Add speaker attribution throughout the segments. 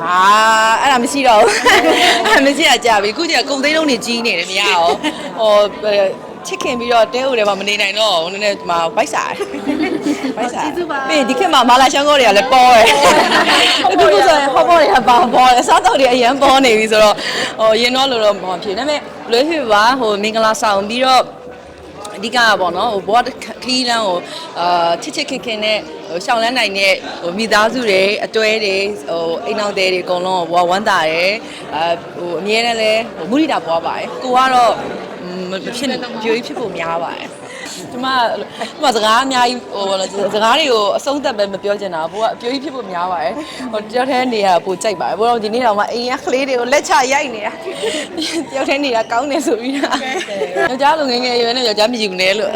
Speaker 1: ဟာအဲ့ဒါမရှိတော့ဘူးအဲ့ဒါမရှိတာကြာပြီအခုကျကုံသိန်းလုံးနေကြီးနေတယ်မရရောဟိုချစ်ခင်ပြီးတော့တဲဦးထဲမှာမနေနိုင်တော့ဟိုနည်းနည်းဒီမှာဗိုက်စားဗိုက်စားပြီးရင်ဒီခေတ်မှာမာလာရှောင်းကောတွေကလည်းပေါ်တယ်အခုခုဆိုရင်ဟောပေါ်တွေကပါပေါ်တယ်စားတော့တွေအရန်ပေါ်နေပြီဆိုတော့ဟိုရင်တော့လို့တော့မဖြစ်ဒါပေမဲ့လွေးဖြစ်ပါဟိုမင်္ဂလာဆောင်ပြီးတော့ အဓိကကပေါ့နော်ဟိုဘောခီးလန်းကိုအာချစ်ချစ်ခင်ခင်နဲ့ဟိုရှောင်းလန်းနိုင်တဲ့ဟိုမိသားစုတွေအတွဲတွေဟိုအိမ်အောင်တွေတွေအကုန်လုံးဘောဝမ်းတာတယ်အာဟိုအမြဲတမ်းလဲဟိုမုရိတာပွားပါတယ်ကိုကတော့မဖြစ်ပြိုကြီးဖြစ်ဖို့များပါတယ် ဒီမှာဒီမှာစကားအများကြီးဟိုစကားတွေကိုအဆုံးသက်ပဲမပြောချင်တာဘိုးကအပြိုကြီးဖြစ်ဖို့များပါတယ်ဟိုတယောက်တည်းနေရပိုကြိုက်ပါတယ်ဘိုးတော့ဒီနေ့တော့မှအိမ်ရကလေးတွေကိုလက်ချရိုက်နေတာတယောက်တည်းနေတာကောင်းတယ်ဆိုပြီးတာယောက်ျားလူငယ်ငယ်ရွယ်နဲ့ယောက်ျားမြည်ယူနေလို့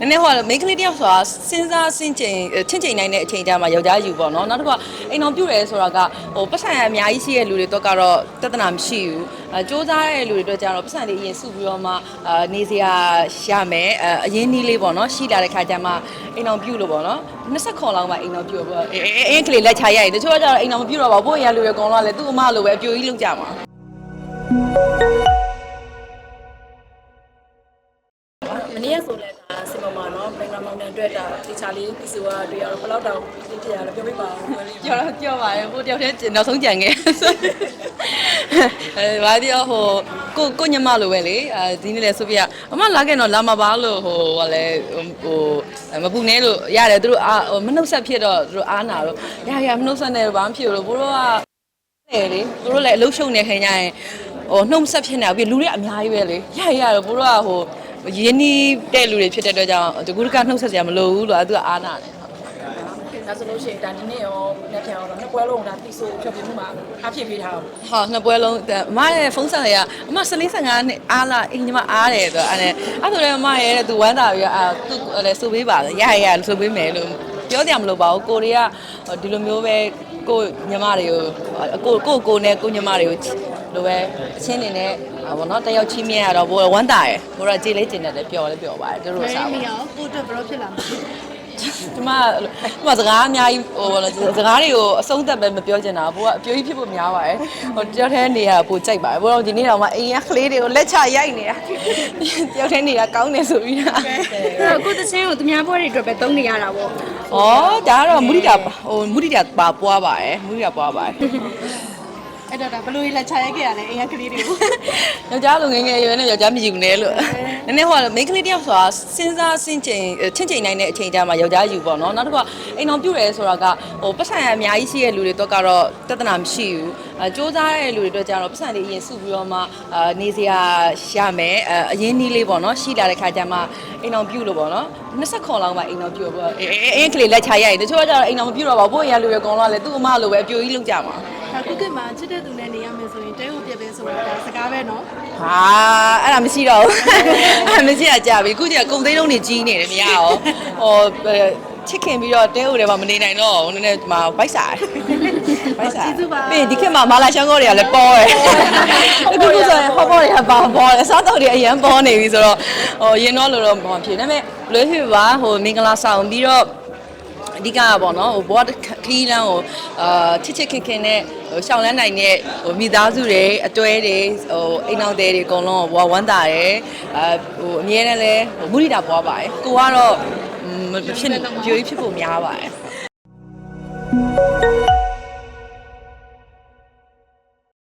Speaker 1: နည်းနည်းဟိုမိန်းကလေးတယောက်ဆိုတာစဉ်းစားစင်ချိန်ချင့်ချိန်နိုင်တဲ့အချိန်တည်းမှာယောက်ျားယူပေါ့နော်နောက်တစ်ခါအိမ်အောင်ပြုတ်ရဲဆိုတာကဟိုပတ်စံအများကြီးရှိတဲ့လူတွေတော့ကတော့တဿနာမရှိဘူးအဲစူးစမ်းတဲ့လူတွေတော့ကြတော့ပတ်စံလေးအရင်စုပြီးတော့မှအာနေစရာရမယ်အဲအရင်နီးလေးပေါ့နော်ရှိလာတဲ့ခါကျမှအိမ်အောင်ပြုတ်လို့ပေါ့နော်20ခွန်လောက်မှအိမ်အောင်ပြုတ်ပေါ့အဲအင်းကလေးလက်ချရိုက်တချို့ကကြတော့အိမ်အောင်မပြုတ်တော့ပါဘူးဘို့ရလူတွေအကုန်လုံးကလည်းသူ့အမလိုပဲအပြိုကြီးလုပ်ကြမှာ
Speaker 2: မ လဲဒါစင်မမာနော်ဘင်္ဂလားမောင်တန်အတွက်ဒါတေချာလေးဒီဆိုကတွေ့ရတော့ဘယ်တော့တောင်ဒီပြရလဲပြောပြပါဦးဘယ်လို
Speaker 1: ကြော်တော့ကြော်ပါရဲ့ဟိုတယောက်တည်းနောက်ဆုံးကြံခဲ့အဲဘာဒီဟိုကိုကိုညမလိုပဲလေအဲဒီနေ့လဲဆိုပြအမလာခဲ့တော့လာမပါလို့ဟိုဟိုလည်းဟိုမပူနေလို့ရတယ်သူတို့အာမနှုတ်ဆက်ဖြစ်တော့သူတို့အားနာတော့ရရမနှုတ်ဆက်နေဘာမှဖြစ်လို့ဘိုးတို့ကလေလေသူတို့လည်းအလုရှုံနေခင်ကြရင်ဟိုနှုတ်ဆက်ဖြစ်နေပြီလူတွေအများကြီးပဲလေရရတော့ဘိုးတို့ကဟို ရင်းနှီးတဲ့လူတွေဖြစ်တဲ့အတွက်ကြောင့်တကူတကနှုတ်ဆက်စရာမလိုဘူးလို့သူကအားနာတယ်
Speaker 2: ဒါဆိုလို့ရှိရင်ဒါဒီနေ့ရောလက်ဖြောင်းတော့နှစ်ပွဲလုံးဒါတီဆိုဖြတ်ပြမှုမှာအဖြစ်ပေးထားအောင်
Speaker 1: ဟာနှစ်ပွဲလုံးအမရဲ့ဖုန်းဆက်ရအမစလင်း55နှစ်အားလာအင်းညီမအားတယ်ဆိုတော့အဲ့အဲ့ဆိုလည်းအမရဲ့တဲ့သူဝမ်းသာပြီးအာသူလည်းဆိုပေးပါလေရရရဆိုပေးမယ်လို့ပြောကြမလို့ပါဘူးကိုရီးယားဒီလိုမျိုးပဲကိုညီမတွေကိုကိုကိုကိုနဲ့ကိုညီမတွေကိုလိုပဲအချင်းနေနဲ့ ဘောနော်တယောက်ချင်းမြင်ရတော့ဘောဝမ်းသာရယ်ဘောကကြေးလေးကျင်တယ်ပျော်လေးပျော်ပါတယ်တို့တို့စားပါ
Speaker 3: မရအောင်ကိုအတွက်ဘယ်လိုဖြစ်လာမလဲ
Speaker 1: ဒီမှာဒီမှာစကားအများကြီးဟိုစကားတွေကိုအဆုံးသက်ပဲမပြောချင်တာဘိုးကအပြိုကြီးဖြစ်ဖို့များပါတယ်ဟိုတယောက်တည်းနေရပိုကြိုက်ပါတယ်ဘိုးတော့ဒီနေ့တော့မှအိမ်ရကလေးတွေကိုလက်ချရိုက်နေတာတယောက်တည်းနေတာကောင်းတယ်ဆိုပြီးတာ
Speaker 3: အဲ့တော့ကိုသချင်းကိုသူများဘွဲတွေအတွက်ပဲသုံးနေရတာပေါ့
Speaker 1: ဩဒါကတော့မုဒိတာဟိုမုဒိတာပါပွားပါတယ်မုဒိတာပွားပါတယ်
Speaker 3: အဲ့တော့ဒါဘယ်လိုလက်ချရိုက်ခဲ့ရလဲအိမ်ကကလေးတွေကို
Speaker 1: ယောက်ျားလူငယ်ငယ်ရွယ်နဲ့ယောက်ျားမြည်ယူနေလို့နည်းနည်းဟိုမိန်းကလေးတယောက်ဆိုတာစဉ်းစားစင်ချိန်ချင့်ချိန်နိုင်တဲ့အချိန်တည်းမှာယောက်ျားယူပေါ့နော်နောက်တစ်ခါအိမ်အောင်ပြုတ်ရဲဆိုတာကဟိုပတ်စံအများကြီးရှိတဲ့လူတွေတော့ကတော့တဿနာမရှိဘူးအဲစူးစမ်းတဲ့လူတွေတော့ကြတော့ပတ်စံလေးအရင်စုပြီးတော့မှအာနေစရာရမယ်အဲအရင်နီးလေးပေါ့နော်ရှိလာတဲ့ခါကျမှအိမ်အောင်ပြုတ်လို့ပေါ့နော်20ခွန်လောက်မှအိမ်အောင်ပြုတ်ပေါ့အဲအင်းကလေးလက်ချရိုက်တချို့ကကြတော့အိမ်အောင်မပြုတ်တော့ပါဘူးဘို့ရလူတွေအကုန်လုံးကလည်းသူ့အမလိုပဲအပြိုကြီးလုပ်ကြမှာ
Speaker 3: ဒါကုကစ်မှာချစ်တဲ့သူနဲ့နေရမယ်ဆိုရင်တဲဟုတ်ပြက်ပဲဆိုတာဒါစကားပဲနော်
Speaker 1: ဟာအဲ့ဒါမရှိတော့ဘူးအဲ့ဒါမရှိတာကြာပြီအခုကျကုံသိန်းလုံးနေကြီးနေတယ်မရရောဟိုချစ်ခင်ပြီးတော့တဲဦးထဲမှာမနေနိုင်တော့နည်းနည်းဒီမှာဗိုက်စားဗိုက်စားပြီးရင်ဒီခေတ်မှာမာလာရှောင်းကောတွေကလည်းပေါ်တယ်အခုခုဆိုရင်ဟောပေါ်တွေကပါပေါ်တယ်စားတော့တွေအရန်ပေါ်နေပြီဆိုတော့ဟိုရင်တော့လို့တော့မဖြစ်ဒါပေမဲ့လွေးဖြစ်ပါဟိုမင်္ဂလာဆောင်ပြီးတော့ အဓိကကပေါ့နော်ဟိုဘောခီးလန်းကိုအာချစ်ချစ်ခင်ခင်နဲ့ဟိုရှောင်းလန်းနိုင်တဲ့ဟိုမိသားစုတွေအတွဲတွေဟိုအိမ်နောက်တွေတွေအကုန်လုံးကိုဘောဝမ်းသာတယ်အာဟိုအမြဲတမ်းလဲမုဒိတာပွားပါတယ်ကိုကတော့မဖြစ်ပြိုးဖြစ်ဖို့များပါတယ်